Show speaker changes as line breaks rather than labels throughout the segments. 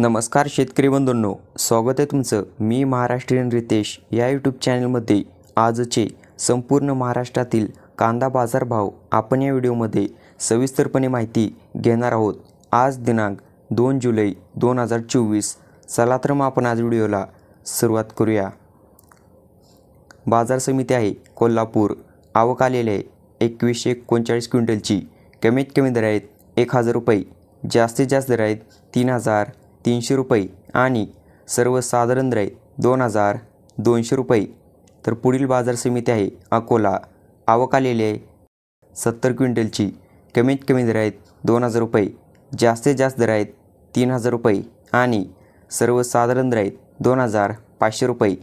नमस्कार शेतकरी बंधूंनो स्वागत आहे तुमचं मी महाराष्ट्रीयन रितेश या यूट्यूब चॅनलमध्ये आजचे संपूर्ण महाराष्ट्रातील कांदा बाजारभाव आपण या व्हिडिओमध्ये सविस्तरपणे माहिती घेणार आहोत. आज दिनांक दोन जुलै दोन हजार चोवीस. चला तर मग आपण आज व्हिडिओला सुरुवात करूया. बाजार समिती आहे कोल्हापूर. आवक आलेली आहे एकवीसशे एकोणचाळीस क्विंटलची. कमीत कमी दर आहेत एक हजार रुपये. जास्तीत जास्त दर आहेत तीन हजार तीनशे रुपये आणि सर्वसाधारण दर आहेत दोन हजार दोनशे रुपये. तर पुढील बाजार समिती आहे अकोला. आवक आलेली आहे सत्तर क्विंटलची. कमीत कमी दर आहेत दोन हजार रुपये. जास्तीत जास्त दर आहेत तीन हजार रुपये आणि सर्वसाधारण दर आहेत दोन हजार पाचशे रुपये.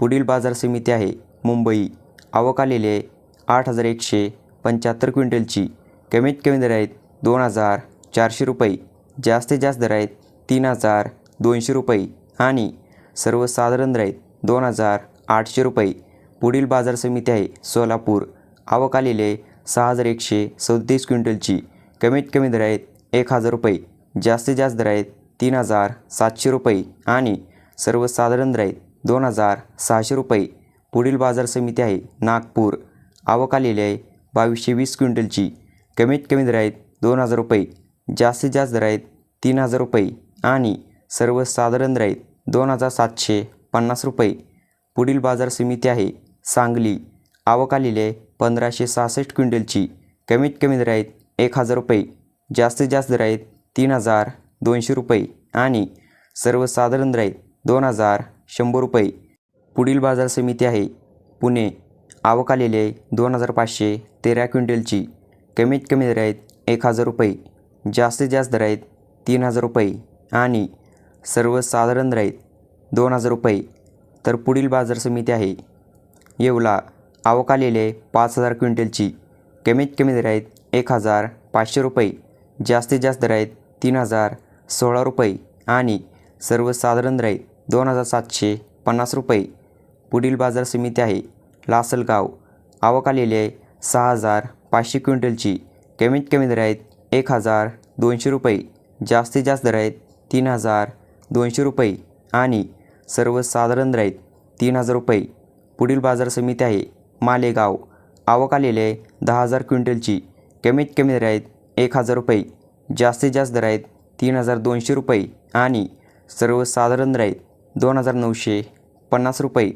पुढील बाजार समिती आहे मुंबई. आवक आलेली आहे आठ हजार एकशे पंच्याहत्तर क्विंटलची. कमीत कमी दर आहेत दोन हजार चारशे रुपये. जास्तीत जास्त दर आहेत तीन हजार दोनशे रुपये आणि सर्वसाधारण दर आहेत दोन हजार आठशे रुपये. पुढील बाजार समिती आहे सोलापूर. आवक आलेले आहे सहा हजार एकशे सदतीस क्विंटलची. कमीत कमी दर आहेत एक हजार रुपये. जास्तीत जास्त दर आहेत तीन हजार सातशे रुपये आणि सर्वसाधारण दर आहेत दोन हजार सहाशे रुपये. पुढील बाजार समिती आहे नागपूर. आवक आलेली आहे बावीसशे वीस क्विंटलची. कमीत कमी दर आहेत दोन हजार रुपये. जास्तीत जास्त दर आहेत तीन हजार रुपये. आणि सर्वसाधारण दर दोन हजार सातशे पन्नास रुपये. पुढील बाजार समिती आहे सांगली. आवक आलेली आहे पंधराशे सहासष्ट क्विंटलची. कमीत कमी दर आहेत एक हजार रुपये. जास्तीत जास्त दर आहेत तीन हजार दोनशे रुपये आणि सर्वसाधारण दर आहेत दोन हजार शंभर रुपये. पुढील बाजार समिती आहे पुणे. आवक आलेली आहे दोन हजार पाचशे तेरा क्विंटलची. कमीत कमी दर आहेत एक हजार रुपये. जास्तीत जास्त दर आहेत तीन हजार रुपये. आणि सर्वसाधारण दर आहेत दोन हजार रुपये तर पुढील बाजार समिती आहे. येवला आवक आलेले आहे पाच हजार क्विंटलची. कमीत कमी दर आहेत एक हजार पाचशे रुपये. जास्तीत जास्त दर आहेत तीन हजार सोळा रुपये आणि सर्वसाधारण राहीत दोन हजार सातशे पन्नास रुपये. पुढील बाजार समिती आहे लासलगाव. आवक आलेली आहे सहा हजार पाचशे क्विंटलची. कमीत कमी दर आहेत एक हजार दोनशे रुपये. जास्तीत जास्त दर आहेत तीन हजार दोनशे रुपये आणि सर्वसाधारण दर आहेत तीन हजार रुपये. पुढील बाजार समिती आहे मालेगाव. आवक आलेले आहे दहा हजार क्विंटलची. कमीत कमी दर आहेत एक हजार रुपये. जास्तीत जास्त दर आहेत तीन हजार दोनशे रुपये आणि सर्वसाधारण दर आहेत दोन हजार नऊशे पन्नास रुपये.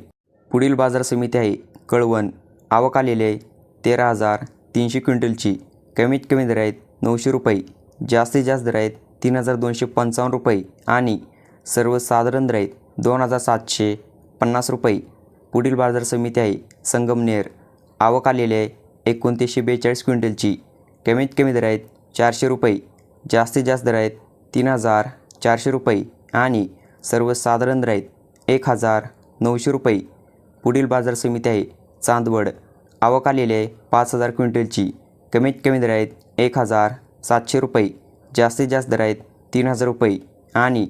पुढील बाजार समिती आहे कळवण. आवक आलेले आहे तेरा हजार तीनशे क्विंटलची. कमीत कमी दर आहेत नऊशे रुपये. जास्तीत जास्त दर आहेत तीन हजार दोनशे पंचावन्न रुपये आणि सर्वसाधारण दर आहेत दोन हजार सातशे पन्नास रुपये. पुढील बाजार समिती आहे संगमनेर. आवक आलेली आहे एकोणतीसशे बेचाळीस क्विंटलची. कमीत कमी दर आहेत चारशे रुपये. जास्तीत जास्त दर आहेत तीन हजार चारशे रुपये आणि सर्वसाधारण दर आहेत एक हजार नऊशे रुपये. पुढील बाजार समिती आहे चांदवड. आवक आलेली आहे पाच हजार क्विंटलची. कमीत कमी दर आहेत एक हजार सातशे रुपये. जास्तीत जास्त दर आहेत तीन हजार रुपये आणि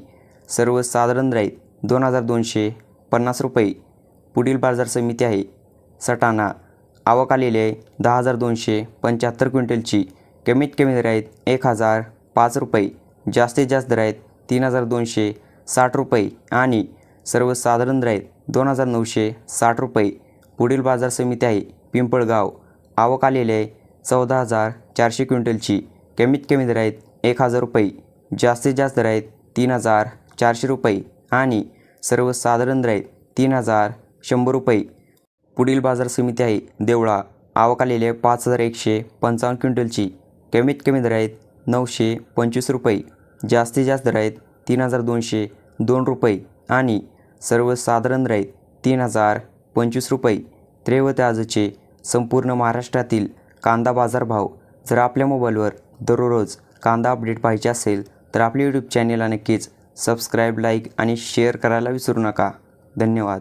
सर्वसाधारण दर आहेत दोन हजार दोनशे पन्नास रुपये. पुढील बाजार समिती आहे. सटाणा. आवक आलेली आहे दहा हजार दोनशे पंच्याहत्तर क्विंटलची. कमीत कमी दर आहेत एक हजार पाच रुपये. जास्तीत जास्त दर आहेत तीन हजार दोनशे साठ रुपये आणि सर्वसाधारण दर आहेत दोन हजार नऊशे साठ रुपये. पुढील बाजार समिती आहे पिंपळगाव. आवक आलेली आहे चौदा हजार चारशे क्विंटलची. कमीत कमी दर आहेत एक हजार रुपये. जास्तीत जास्त दर आहेत तीन हजार चारशे रुपये आणि सर्वसाधारण दर आहेत तीन हजार शंभर रुपये. पुढील बाजार समिती आहे देवळा. आवक आलेले पाच हजार एकशे पंचावन्न क्विंटलची. कमीत कमी दर आहेत नऊशे पंचवीस रुपये. जास्तीत जास्त दर आहेत तीन हजार दोनशे दोन रुपये आणि सर्वसाधारण दर आहेत तीन हजार पंचवीस रुपये. त्रेवत आजचे संपूर्ण महाराष्ट्रातील कांदा बाजार भाव जर आपल्या मोबाईलवर दररोज कांदा अपडेट पाहिजे असेल तर आपल्या यूट्यूब चॅनेलला नक्कीच सबस्क्राईब लाईक आणि शेअर करायला विसरू नका. धन्यवाद.